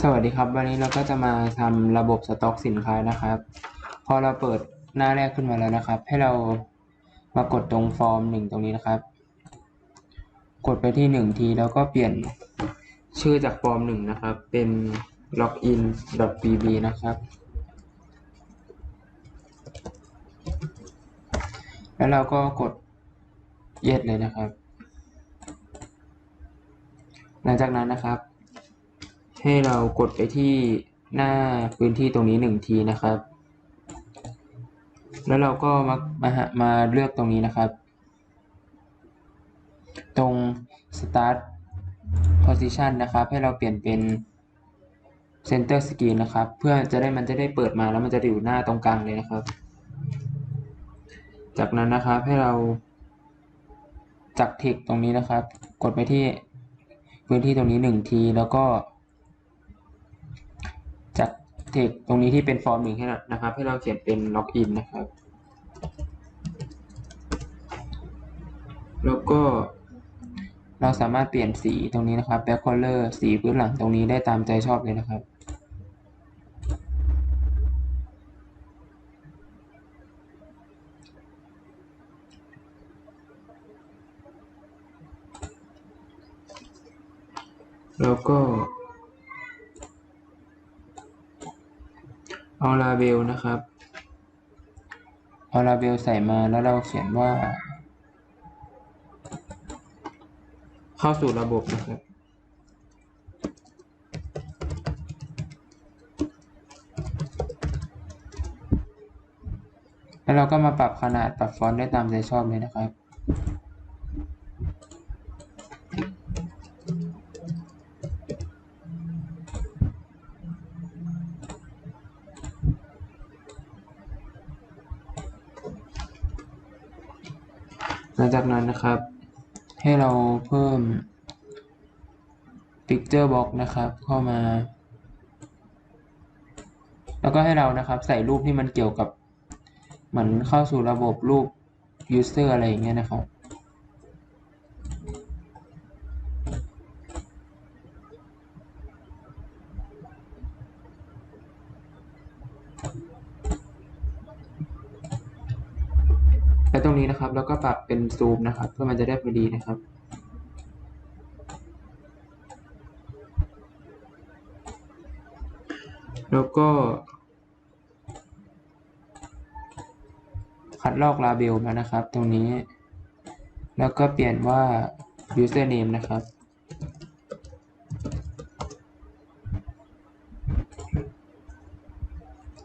สวัสดีครับ วันนี้เราก็จะมาทำระบบสต็อกสินค้านะครับ พอเราเปิดหน้าแรกขึ้นมาแล้วนะครับ ให้เรามากดตรงฟอร์มหนึ่งตรงนี้นะครับ กดไปที่หนึ่งทีแล้วก็เปลี่ยนชื่อจากฟอร์มหนึ่งนะครับ เป็น login.bb นะครับ แล้วเราก็กด yes เลยนะครับ หลังจากนั้นนะครับ ให้เรากดไปที่หน้าพื้นที่ตรงนี้หนึ่งทีนะครับ แล้วเราก็มามามาเลือกตรงนี้นะครับ ตรง start position นะครับ ให้เราเปลี่ยนเป็น center screen นะครับ เพื่อจะได้มันจะได้เปิดมาแล้วมันจะอยู่หน้าตรงกลางเลยนะครับ จากนั้นนะครับให้เราจาก text ตรงนี้นะครับ กดไปที่พื้นที่ตรงนี้หนึ่งทีแล้วก็ เทคตรงนี้ที่เป็นฟอร์มหนึ่งให้เรานะครับ ให้เราเขียนเป็นล็อกอินนะครับ แล้วก็เราสามารถเปลี่ยนสีตรงนี้นะครับ back color สีพื้นหลังตรงนี้ได้ตามใจชอบเลยนะครับ แล้วก็ เอาลาเบลนะครับ เอาลาเบลใส่มาแล้วเราเขียนว่า เข้าสู่ระบบนะครับ แล้วเราก็มาปรับขนาดปรับฟอนต์ได้ตามใจชอบเลยนะครับ จากนั้นนะครับ ให้เราเพิ่ม picture box นะครับ เข้ามา แล้วก็ให้เรานะครับใส่รูปที่มันเกี่ยวกับเหมือนเข้าสู่ระบบรูป user อะไรอย่างเงี้ยนะครับ และตรง นะครับ แล้วก็ปรับเป็นซูมนะครับเพื่อมันจะได้พอดีนะครับแล้วก็ คัดลอกลาเบลมานะครับ ตรงนี้ แล้วก็เปลี่ยนว่า username นะครับ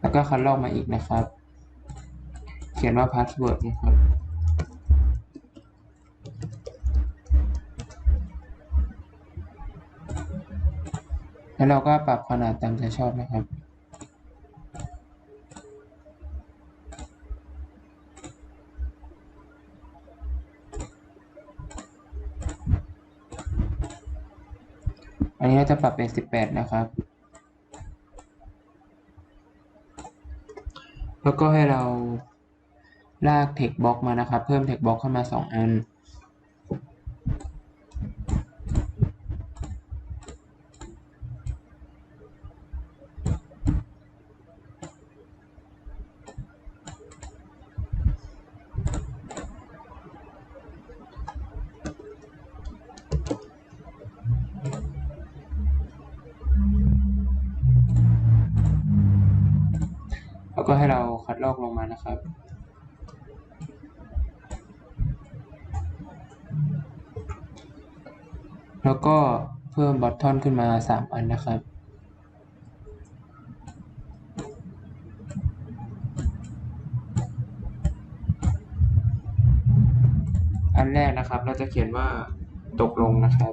แล้วก็คัดลอกมาอีกนะครับ เขียนว่า password นะครับ แล้วเราก็ปรับขนาดตามใจชอบนะครับ อันนี้เราจะปรับเป็น 18 นะครับ แล้วก็ให้เราลาก text box มานะครับ เพิ่ม text box เข้ามา 2 อัน ก็ให้เราคัดลอกลงมานะครับ แล้วก็เพิ่มบอททอนขึ้นมา 3 อันนะครับอันแรกนะครับ เราจะเขียนว่าตกลงนะครับ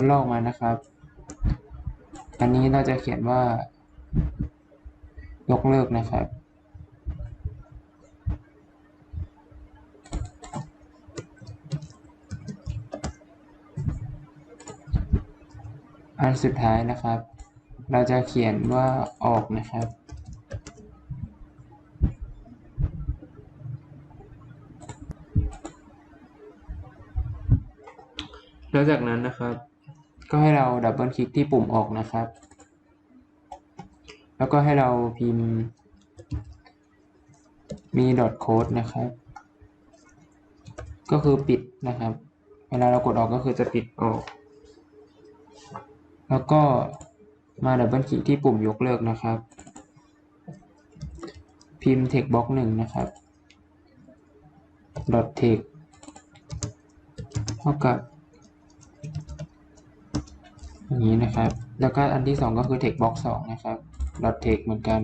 ดลอกมานะครับ อันนี้เราจะเขียนว่า ยกเลิกนะครับ อันสุดท้ายนะครับ เราจะเขียนว่าออกนะครับแล้วจากนั้นนะครับ ก็ให้เราดับเบิลคลิกที่ปุ่มออกนะครับ แล้วก็ให้เราพิมพ์มีดอทโค้ดนะครับ ก็คือปิดนะครับ เวลาเรากดออกก็คือจะปิดออก แล้วก็มาดับเบิลคลิกที่ปุ่มยกเลิกนะครับ พิมพ์ text box หนึ่งนะครับ dot text เท่ากับ นี้นะครับ แล้วก็อันที่สองก็คือ text box สองนะครับ dot text เหมือนกัน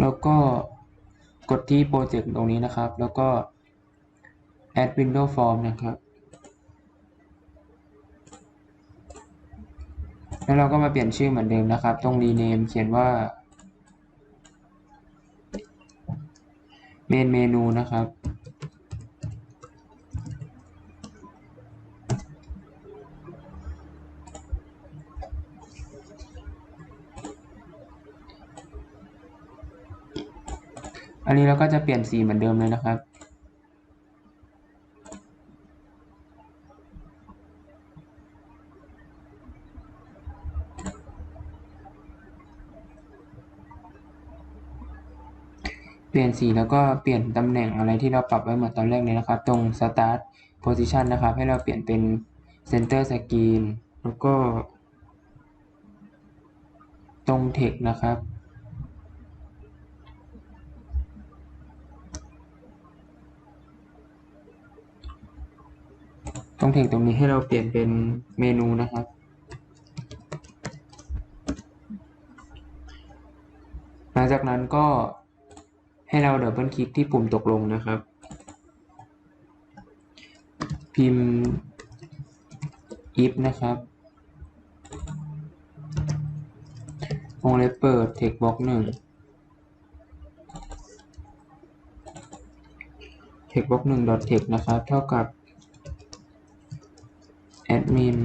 แล้วก็กดที่โปรเจกต์ตรงนี้นะครับ แล้วก็ add window form นะครับ แล้วเราก็มาเปลี่ยนชื่อเหมือนเดิมนะครับ ตรง rename เขียนว่า main menu นะครับ อันนี้เราก็จะเปลี่ยนสีเหมือนเดิมเลยนะครับ เปลี่ยนสีแล้วก็เปลี่ยนตำแหน่งอะไรที่เราปรับไว้เหมือนตอนแรกเลยนะครับ ตรง start position นะครับ ให้เราเปลี่ยนเป็น center screen แล้วก็ตรง text นะครับ ตรง text ตรงนี้ให้เราเปลี่ยนเป็นเมนูนะครับ หลังจากนั้นก็ให้เราดับเบิลคลิกที่ปุ่มตกลงนะครับ พิมพ์ if นะครับวงเล็บเปิด text box หนึ่ง text box หนึ่ง dot text นะครับ เท่ากับ admin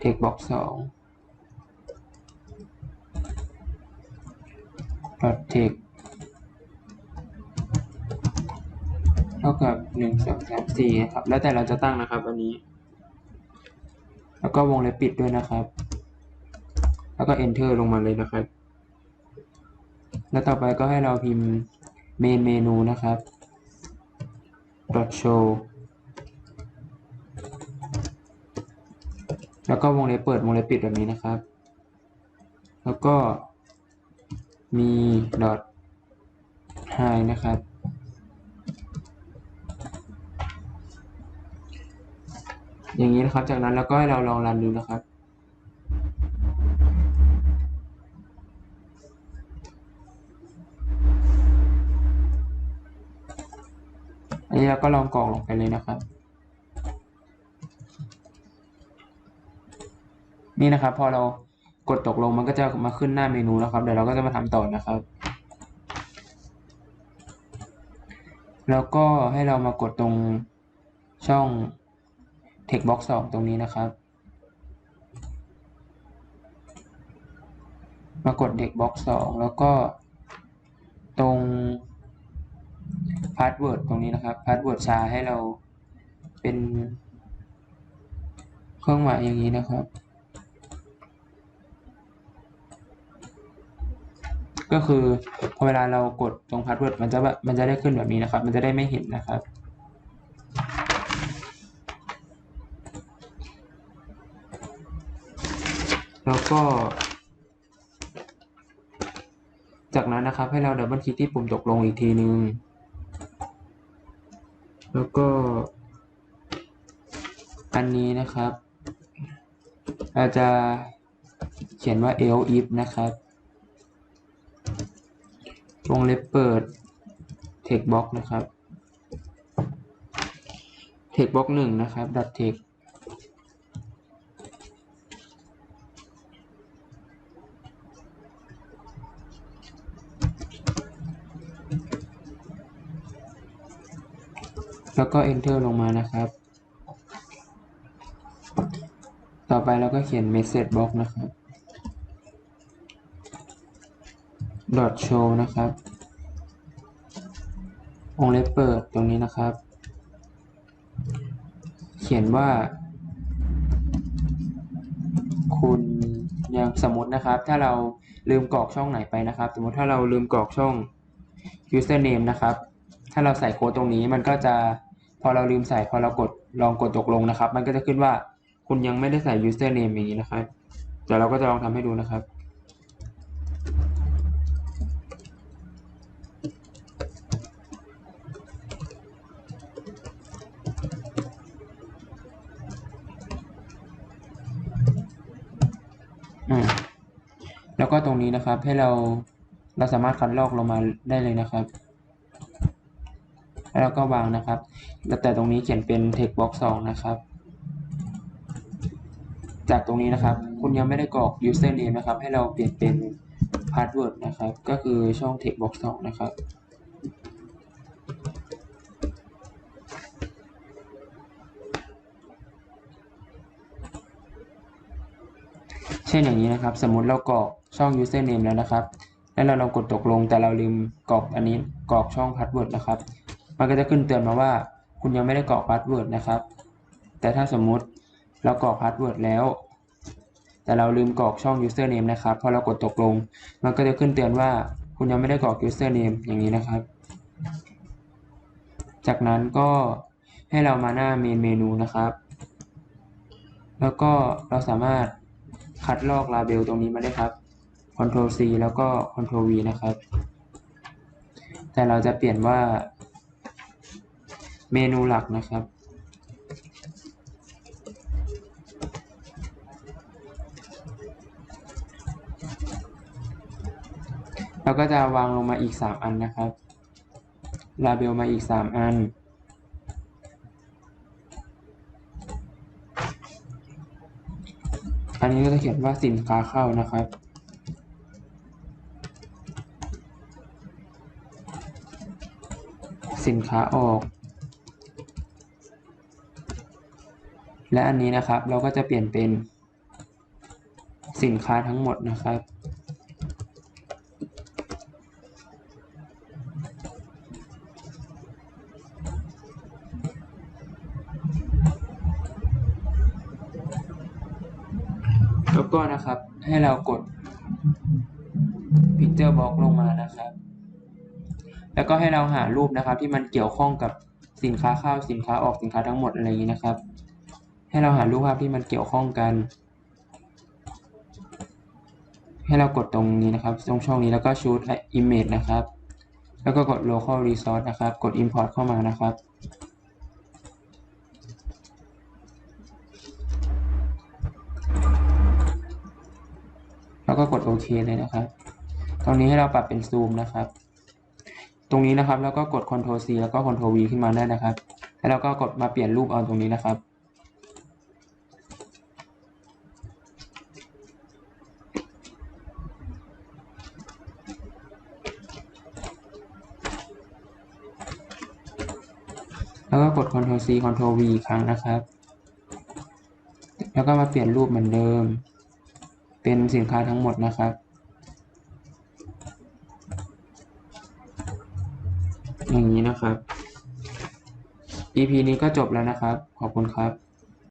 text box สอง dot text เท่ากับหนึ่งสองสามสี่นะครับ แล้วแต่เราจะตั้งนะครับอันนี้ แล้วก็วงเล็บปิดด้วยนะครับ แล้วก็ enter ลงมาเลยนะครับ แล้วต่อไปก็ให้เราพิมพ์ main menu นะครับ dot show แล้วก็วงเล็บเปิดวงเล็บปิดแบบนี้นะครับ แล้วก็มี dot high นะครับ อย่างนี้นะครับ จากนั้นเราก็ให้เราลองรันดูนะครับี้เราก็ลองกรอกลงไปเลยนะครับ นี่นะครับ พอเรากดตกลงมันก็จะมาขึ้นหน้าเมนูแล้วครับ เดี๋ยวเราก็จะมาทำต่อนะครับ แล้วก็ให้เรามากดตรงช่อง text box 2 ตรงนี้นะครับ มากด text box 2 แล้วก็ตรง password ตรงนี้นะครับ password ชาให้เราเป็น เครื่องหมายอย่างนี้นะครับ ก็คือพอเวลาเรากดตรง password มันจะแบบมันจะได้ขึ้นแบบนี้นะครับ มันจะได้ไม่เห็นนะครับแล้วก็ จากนั้นนะครับให้เราดับเบิลคลิกที่ปุ่มตกลงอีกทีนึง แล้วก็ อันนี้นะครับ เราจะเขียนว่า else if นะครับวงเล็บเปิด text box นะครับ text box หนึ่งนะครับ dot text แล้วก็ enter ลงมานะครับ ต่อไปเราก็เขียน message box นะครับ dot show นะครับวงเล็บเปิดตรงนี้นะครับ เขียนว่า คุณยังสมมตินะครับ ถ้าเราลืมกรอกช่องไหนไปนะครับ สมมติถ้าเราลืมกรอกช่อง username นะครับ ถ้าเราใส่โค้ดตรงนี้มันก็จะ พอเราลืมใส่พอเรากดลองกดตกลงนะครับ มันก็จะขึ้นว่าคุณยังไม่ได้ใส่ username อย่างนี้นะครับเดี๋ยวเราก็จะลองทำให้ดูนะครับอืมแล้วก็ตรงนี้นะครับให้เราเราสามารถคัดลอกลงมาได้เลยนะครับ แล้วก็วางนะครับแต่ตรงนี้เขียนเป็น text box 2 นะครับ จากตรงนี้นะครับ คุณยังไม่ได้กรอก username นะครับ ให้เราเปลี่ยนเป็น password นะครับ ก็คือช่อง text box 2 นะครับเช่นอย่างนี้นะครับ สมมติเรากรอกช่อง username แล้วนะครับ แล้วเราลองกดตกลงแต่เราลืมกรอกอันนี้กรอกช่อง password นะครับ มันก็จะขึ้นเตือนมาว่า คุณยังไม่ได้กรอก password นะครับ แต่ถ้าสมมุติเรากรอก password แล้ว แต่เราลืมกรอกช่อง username นะครับ พอเรากดตกลง มันก็จะขึ้นเตือนว่าคุณยังไม่ได้กรอก username อย่างนี้นะครับ จากนั้นก็ให้เรามาหน้า main menu นะครับ แล้วก็เราสามารถคัดลอก label ตรงนี้มาได้ครับ Ctrl C แล้วก็ Ctrl V นะครับ แต่เราจะเปลี่ยนว่า เมนูหลักนะครับ เราก็จะวางลงมาอีก 3 อันนะครับ label มาอีก 3 อัน อันนี้ก็จะเขียนว่าสินค้าเข้านะครับสินค้าออก และอันนี้นะครับเราก็จะเปลี่ยนเป็นสินค้าทั้งหมดนะครับ แล้วก็นะครับให้เรากด Picture Box ลงมานะครับ แล้วก็ให้เราหารูปนะครับที่มันเกี่ยวข้องกับสินค้าเข้าสินค้าออกสินค้าทั้งหมดอะไรอย่างนี้นะครับ ให้เราหารูปภาพที่มันเกี่ยวข้องกัน ให้เรากดตรงนี้นะครับ ตรงช่องนี้แล้วก็ Choose Image นะครับ แล้วก็กด Local Resource นะครับ กด Import เข้ามานะครับ แล้วก็กดโอเคเลยนะครับ ตรงนี้ให้เราปรับเป็นซูมนะครับ ตรงนี้นะครับแล้วก็กด Ctrl C แล้วก็ Ctrl V ขึ้นมาได้นะครับ แล้วเราก็กดมาเปลี่ยนรูปเอาตรงนี้นะครับ แล้วก็กด Ctrl C Ctrl V อีกครั้งนะครับ แล้วก็มาเปลี่ยนรูปเหมือนเดิม เป็นสินค้าทั้งหมดนะครับ อย่างนี้นะครับ EP นี้ก็จบแล้วนะครับ ขอบคุณครับ